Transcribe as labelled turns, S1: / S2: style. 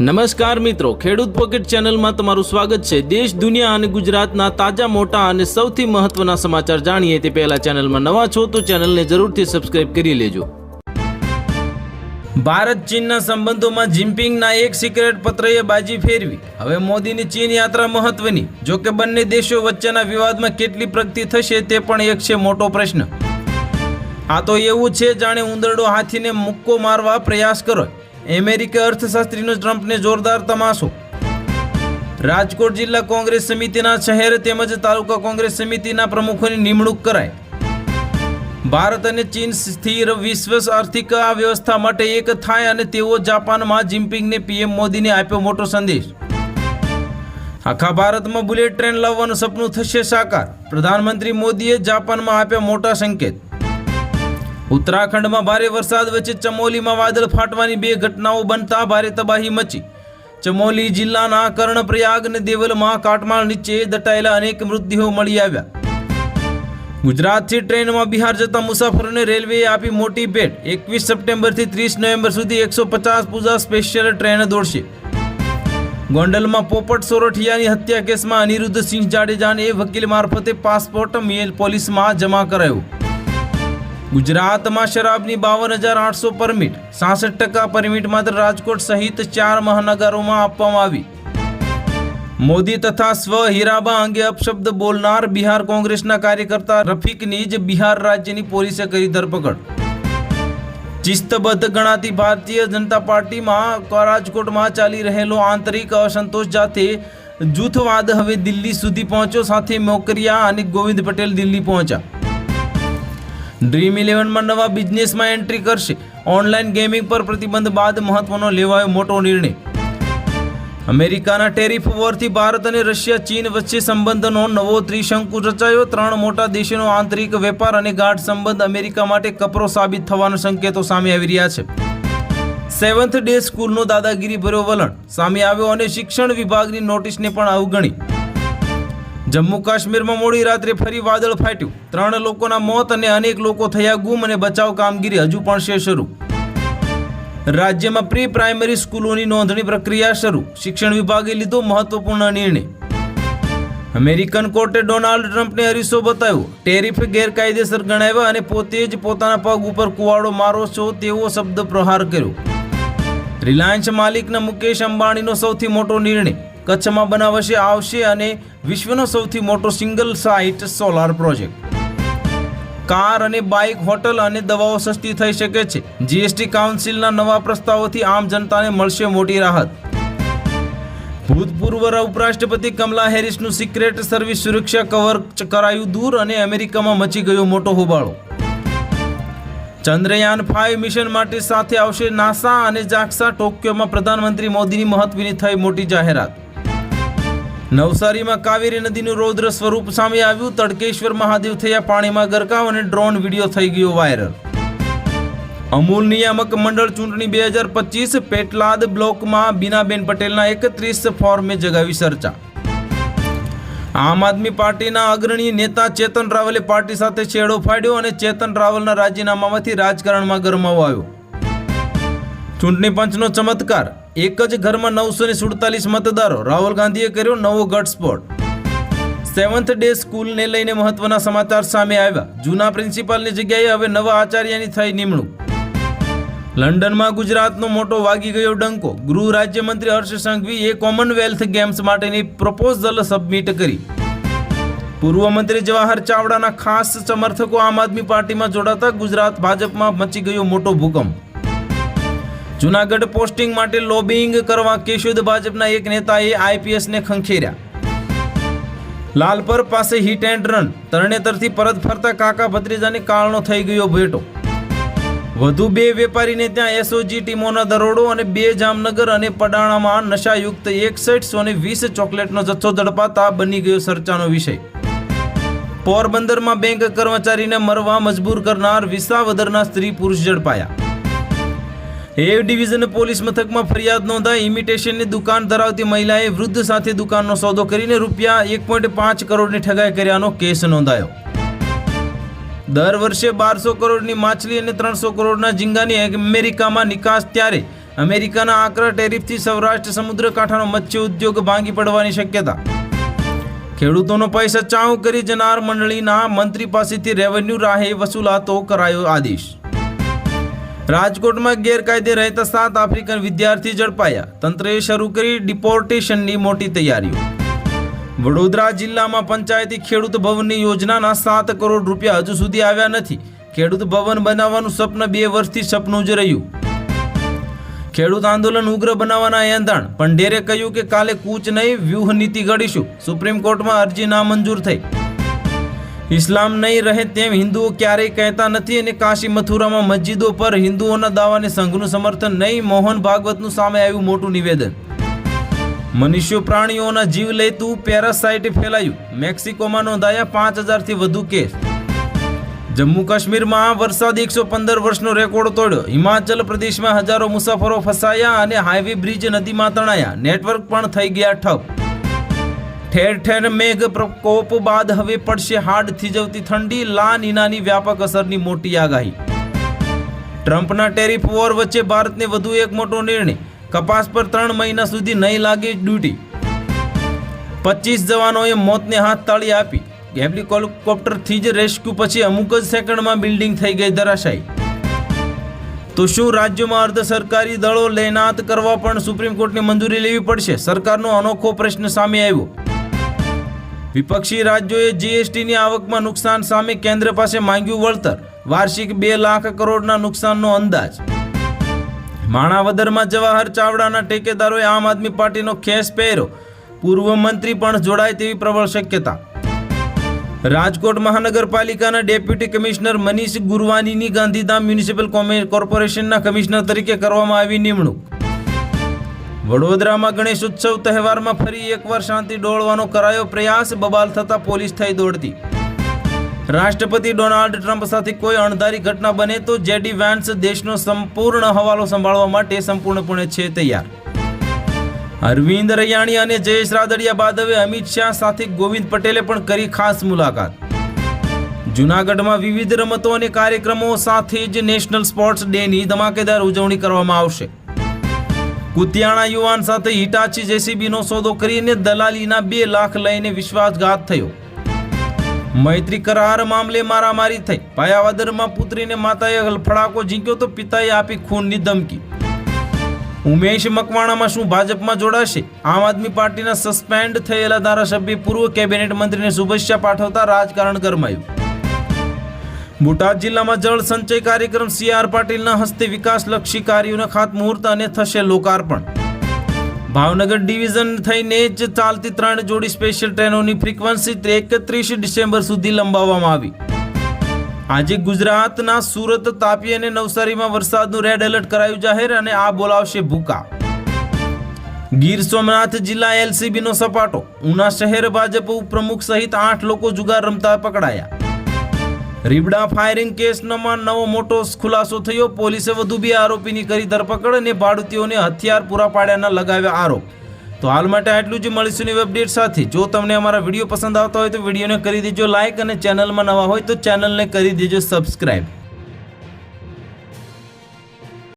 S1: નમસ્કાર મિત્રો, ખેડૂત પોકેટ ચેનલમાં તમારું સ્વાગત છે. દેશ, દુનિયા અને ગુજરાતના તાજા, મોટા અને સૌથી મહત્વના સમાચાર જાણીએ તે પહેલા ચેનલમાં નવા છો તો ચેનલને જરૂરથી સબસ્ક્રાઇબ કરી લેજો. ભારત, ચીનના સંબંધોમાં જિનપિંગના એક સિક્રેટ પત્રએ બાજી ફેરવી. હવે મોદીની ચીન યાત્રા મહત્વની. જો કે બંને દેશો વચ્ચેના વિવાદમાં કેટલી પ્રગતિ થશે તે પણ એક છે મોટો પ્રશ્ન. આ તો એવું છે, જાણે ઉંદરડો હાથીને મુક્કો મારવા પ્રયાસ કરો. અમેરિકા અર્થશાસ્ત્રીનો ટ્રમ્પને જોરદાર તમાશો. રાજકોટ જિલ્લા કોંગ્રેસ સમિતિના શહેર તેમજ તાલુકા કોંગ્રેસ સમિતિના પ્રમુખોની નિમણૂક કરાય ભારત અને ચીન સ્થિર વિશ્વ આર્થિક વ્યવસ્થા માટે એક થાય અને તેઓ જાપાનમાં જિમ્પિંગને પીએમ મોદીને આપ્યો મોટો સંદેશ. આખા ભારતમાં બુલેટ ટ્રેન લાવવાનું સપનું થશે સાકાર. પ્રધાનમંત્રી મોદીએ જાપાનમાં આપ્યા મોટા સંકેત. ઉત્તરાખંડમાં ભારે વરસાદ વચ્ચે ચમોલીમાં વાદળ ફાટવાની બે ઘટનાઓ બનતા ભારે તબાહી મચી. ચમોલી જિલ્લાના કર્ણપ્રયાગ અને દેવલમાં કાટમાળ નીચે દટાયેલા અનેક મૃતદેહો મળી આવ્યા. ગુજરાતથી ટ્રેનમાં બિહાર જતા મુસાફરોને રેલવેએ આપી મોટી ભેટ. એકવીસ સપ્ટેમ્બરથી ત્રીસ નવેમ્બર સુધી એકસો પચાસ પૂજા સ્પેશિયલ ટ્રેન દોડશે. ગોંડલમાં પોપટ સોરઠિયાની હત્યા કેસમાં અનિરુદ્ધ સિંહ જાડેજાને વકીલ મારફતે પાસપોર્ટ મેલ પોલીસમાં જમા કરાયો. ગુજરાતમાં શરાબની બાવન હજાર આઠસો પરમિટ, સાસઠ ટકા પરમિટ માત્ર રાજકોટ સહિત ચાર મહાનગરોમાં આપવામાં આવી. મોદી તથા સ્વ હીરાબા અંગે અપશબ્દ બોલનાર બિહાર કોંગ્રેસના કાર્યકર્તા રફીકની જ બિહાર રાજ્યની પોલીસે કરી ધરપકડ. ચિસ્તબદ્ધ ગણાતી ભારતીય જનતા પાર્ટીમાં રાજકોટમાં ચાલી રહેલો આંતરિક અસંતોષ જાતે જૂથવાદ હવે દિલ્હી સુધી પહોંચ્યો, સાથે મોકરિયા અને ગોવિંદ પટેલ દિલ્હી પહોંચ્યા. ડ્રીમ ઇલેવનમાં નવા બિઝનેસમાં એન્ટ્રી કરશે. ઓનલાઈન ગેમિંગ પર પ્રતિબંધ બાદ મહત્વનો લેવાયો મોટો નિર્ણય. અમેરિકાના ટેરિફ વોરથી ભારત અને રશિયા ચીન વચ્ચે સંબંધનો નવો ત્રિશંકુ રચાયો. ત્રણ મોટા દેશોનો આંતરિક વેપાર અને ગાઢ સંબંધ અમેરિકા માટે કપરો સાબિત થવાના સંકેતો સામે આવી રહ્યા છે. સેવન્થ ડે સ્કૂલનો દાદાગીરી ભર્યો વલણ. સામે આવ્યો અને શિક્ષણ વિભાગની નોટિસને પણ અવગણી. જમ્મુ કાશ્મીરમાં મોડી રાત્રે ફરી વાદળ ફાટ્યું. ત્રણ લોકોના મોત અને અનેક લોકો થયા ગુમ અને બચાવ કામગીરી હજુ પણ છે શરૂ. રાજ્યમાં પ્રી પ્રાઇમરી સ્કૂલોની નોંધણી પ્રક્રિયા શરૂ. શિક્ષણ વિભાગે લીધો મહત્વપૂર્ણ નિર્ણય. અમેરિકન કોર્ટે ડોનાલ્ડ ટ્રમ્પને અરીસો બતાવ્યો. ટેરિફ ગેરકાયદેસર ગણાવ્યા અને પોતે જ પોતાના પગ ઉપર કુવાડો મારો છો તેવો શબ્દ પ્રહાર કર્યો. રિલાયન્સ માલિકના મુકેશ અંબાણીનો સૌથી મોટો નિર્ણય. કચ્છમાં બનાવશે, આવશે અને વિશ્વનો સૌથી મોટો single site solar project. Car અને બાઇક, હોટલ અને દવાઓ સસ્તી થઈ શકે છે. જીએસટી કાઉન્સિલના નવા પ્રસ્તાવોથી આમ જનતાને મળશે મોટી રાહત. ભૂતપૂર્વ ઉપરાષ્ટ્રપતિ કમલા હેરિસનું સિક્રેટ સર્વિસ સુરક્ષા કવર કરાયું દૂર અને અમેરિકામાં મચી ગયો મોટો હોબાળો. ચંદ્રયાન ફાઇવ મિશન માટે સાથે આવશે નાસા અને જાક્સા ટોક્યોમાં પ્રધાનમંત્રી મોદીની મહત્વની થઈ મોટી જાહેરાત. નવસારીમાં કાવેરી નદીનું રૌદ્ર સ્વરૂપ સામે આવ્યું. તડકેશ્વર મહાદેવ થયા પાણીમાં ગરકાવ અને ડ્રોન વીડિયો થઈ ગયો વાયરલ. અમૂલ નિયામક મંડળ ચૂંટણી બે હજાર પચીસ પેટલાદ બ્લોકમાં બીનાબેન પટેલના એકત્રીસ ફોર્મે જગાવી ચર્ચા. આમ આદમી પાર્ટીના અગ્રણી નેતા ચેતન રાવલે પાર્ટી સાથે છેડો ફાડ્યો અને ચેતન રાવલના રાજીનામામાંથી રાજકારણમાં ગરમાવો આવ્યો. ચૂંટણી પંચનો ચમત્કાર. એક જ ઘરમાં નવસો ને સુડતાલીસ મતદારો. રાહુલ ગાંધીએ કર્યો નવો ઘટસ્ફોટ સેવન્થ ડે સ્કૂલને લઈને મહત્વના સમાચાર સામે આવ્યા. જૂના પ્રિન્સિપાલની જગ્યાએ હવે નવા આચાર્યની થઈ નિમણૂક. લંડનમાં ગુજરાતનો મોટો વાગી ગયો ડંકો. ગૃહ રાજ્યમંત્રી હર્ષ સંઘવીએ કોમનવેલ્થ ગેમ્સ માટેની પ્રપોઝલ સબમિટ કરી. પૂર્વ મંત્રી જવાહર ચાવડાના ખાસ સમર્થકો આમ આદમી પાર્ટીમાં જોડાતા ગુજરાત ભાજપમાં મચી ગયો મોટો ભૂકંપ. જુનાગઢ પોસ્ટિંગ માટે લોબિંગ કરવા કેશુદ્ધ ભાજપના એક નેતાએ આઈપીએસને ખંખેર્યા. લાલપર પાસે હિટ એન્ડ રન તરણેતરથી પરત ફરતા કાકા ભત્રીજાની કાળનો થઈ ગયો ભેટો. વધુ બે વેપારીને ત્યાં એસઓજી ટીમોના દરોડો અને બે જામનગર અને પડાણામાં નશાયુક્ત એકસઠસો ને વીસ ચોકલેટનો જથ્થો ઝડપાતા બની ગયો ચર્ચાનો વિષય. પોરબંદરમાં બેંક કર્મચારીને મરવા મજબૂર કરનાર વિસાવદરના સ્ત્રી પુરુષ ઝડપાયા. એ ડિવિઝન પોલીસ મથકમાં ફરિયાદ નોંધાઈ ઇમિટેશનની દુકાન ધરાવતી મહિલાએ વૃદ્ધ સાથે દુકાનનો સોદો કરીને રૂપિયા એક પોઈન્ટ પાંચ કરોડની ઠગાઈ કર્યાનો કેસ નોંધાયો. દર વર્ષે બારસો કરોડની માછલી અને ત્રણસો કરોડના ઝીંગાની અમેરિકામાં નિકાસ ત્યારે અમેરિકાના આકરા ટેરિફથી સૌરાષ્ટ્ર સમુદ્ર કાંઠાનો મત્સ્ય ઉદ્યોગ ભાંગી પડવાની શક્યતા. ખેડૂતોનો પૈસા ચાઉ કરી જનાર મંડળીના મંત્રી પાસેથી રેવન્યુ રાહે વસૂલાતો કરાયો આદેશ. રાજકોટમાં ગેરકાયદે રહેતા સાત આફ્રિકન વિદ્યાર્થી ઝડપાયા. તંત્રએ શરૂ કરી ડિપોર્ટેશનની મોટી તૈયારીઓ. વડોદરા જિલ્લામાં પંચાયતી ખેડૂત ભવનની યોજનાના સાત કરોડ રૂપિયા હજુ સુધી આવ્યા નથી. ખેડૂત ભવન બનાવવાનું સ્વપ્ન બે વર્ષથી સપનું જ રહ્યું. ખેડૂત આંદોલન ઉગ્ર બનાવવાના એંધાણ. પંડેરે કહ્યું કે કાલે કૂચ નહીં વ્યૂહ નીતિ ઘડીશું. સુપ્રીમ કોર્ટમાં અરજી નામંજૂર થઈ. ઇસ્લામ નહીં રહે તેમ હિન્દુઓ ક્યારેય કહેતા નથી અને કાશી મથુરામાં મસ્જિદો પર હિન્દુઓના દાવાને સંઘનું સમર્થન નહીં, મોહન ભાગવતનું સામે આવ્યું મોટું નિવેદન. મનુષ્યો પ્રાણીઓના જીવ લેતું પેરાસાઇટ ફેલાયું. મેક્સિકોમાં નોંધાયા પાંચ હજારથી વધુ કેસ. જમ્મુ કાશ્મીરમાં વરસાદ એકસો પંદર વર્ષનો રેકોર્ડ તોડ્યો. હિમાચલ પ્રદેશમાં હજારો મુસાફરો ફસાયા અને હાઈવે બ્રિજ નદીમાં તણાયા. નેટવર્ક પણ થઈ ગયા ઠપ. ઠેર ઠેર મેઘ પ્રકોપ બાદ હવે પડશે હાડ થીજવતી ઠંડી. લા નીનાની વ્યાપક અસરની મોટી આગાહી. ટ્રમ્પના ટેરિફ વોર વચ્ચે ભારતને વધુ એક મોટો નિર્ણય. કપાસ પર ત્રણ મહિના સુધી નહીં લાગે ડ્યુટી. પચીસ જવાનોએ મોતને હાથ તાળી આપી. હેલિકોપ્ટરથી જ રેસ્ક્યુ પછી અમુક જ સેકન્ડમાં બિલ્ડિંગ થઈ ગઈ ધરાશાયી. તો શું રાજ્યોમાં અર્ધ સરકારી દળો લેનાત કરવા પણ સુપ્રીમ કોર્ટની મંજૂરી લેવી પડશે? સરકારનો અનોખો પ્રશ્ન સામે આવ્યો. વિપક્ષી રાજ્યોએ જીએસટીની આવકમાં નુકસાન સામે કેન્દ્ર પાસે માંગ્યું વળતર. વાર્ષિક બે લાખ કરોડના નુકસાનનો અંદાજ. માણાવદરમાં જવાહર ચાવડાના ટેકેદારોએ આમ આદમી પાર્ટીનો ખેસ પહેર્યો. પૂર્વ મંત્રી પણ જોડાય તેવી પ્રબળ શક્યતા. રાજકોટ મહાનગરપાલિકાના ડેપ્યુટી કમિશનર મનીષ ગુરવાનીની ગાંધીધામ મ્યુનિસિપલ કોર્પોરેશનના કમિશનર તરીકે કરવામાં આવી નિમણૂક. વડોદરામાં ગણેશ ઉત્સવ તહેવારમાં ફરી એકવાર શાંતિ ડોળવાનો કરાયો પ્રયાસ, બબાલ થતા પોલીસ થઈ દોડતી. રાષ્ટ્રપતિ ડોનાલ્ડ ટ્રમ્પ સાથે કોઈ અણધારી ઘટના બને તો જેડી વેન્સ દેશનો સંપૂર્ણ હવાલો સંભાળવા માટે સંપૂર્ણપણે છે તૈયાર. અરવિંદ રૈયાણી અને જયેશ રાદડિયા બાદ હવે અમિત શાહ સાથે ગોવિંદ પટેલે પણ કરી ખાસ મુલાકાત. જૂનાગઢમાં વિવિધ રમતો અને કાર્યક્રમો સાથે જ નેશનલ સ્પોર્ટ્સ ડેની ધમાકેદાર ઉજવણી કરવામાં આવશે. કુતિયાણા યુવાન સાથે હિટાચી જેસીબીનો સોદો કરીને દલાલીના બે લાખ લઈને વિશ્વાસઘાત થયો. મૈત્રી કરાર મામલે મારામારી થઈ. પાયાવદરમાં પુત્રીને માતાએ ફડાકો ઝીંક્યો તો પિતાએ આપી ખૂનની ધમકી. ઉમેશ મકવાણામાં શું ભાજપમાં જોડાશે? આમ આદમી પાર્ટીના સસ્પેન્ડ થયેલા ધારાસભ્ય પૂર્વ કેબિનેટ મંત્રીને શુભેચ્છા પાઠવતા રાજકારણ ગરમાયું. બોટાદ જિલ્લામાં જળ સંચય કાર્યક્રમ સી આર પાટીલના હસ્તે વિકાસલક્ષી કાર્યોના ખાતમુહૂર્ત અને થશે લોકાર્પણ. ભાવનગર ડિવિઝન થઈને જ ચાલતી ત્રણ જોડી સ્પેશિયલ ટ્રેનોની ફ્રીક્વન્સી એકત્રીસ ડિસેમ્બર સુધી લંબાવવામાં આવી. આજે ગુજરાતના સુરત, તાપી અને નવસારીમાં વરસાદનું રેડ એલર્ટ કરાયું જાહેર અને આ બોલાવશે ભૂકા. ગીર સોમનાથ જિલ્લા એલસીબીનો સપાટો. ઉના શહેર ભાજપ ઉપપ્રમુખ સહિત આઠ લોકો જુગાર રમતા પકડાયા. રીબડા ફાયરિંગ કેસમાં નવો મોટો ખુલાસો થયો. પોલીસે વધુ બે આરોપીની કરી ધરપકડ અને ભાડુતીઓને હથિયાર પૂરા પાડ્યાના લગાવ્યા આરોપ. તો હાલ માટે આટલું જ. મળીશું નવી અપડેટ સાથે. જો તમને અમારા વીડિયો પસંદ આવતા હોય તો વિડીયોને કરી દેજો લાઇક અને ચેનલમાં નવા હોય તો ચેનલને કરી દેજો સબસ્ક્રાઇબ.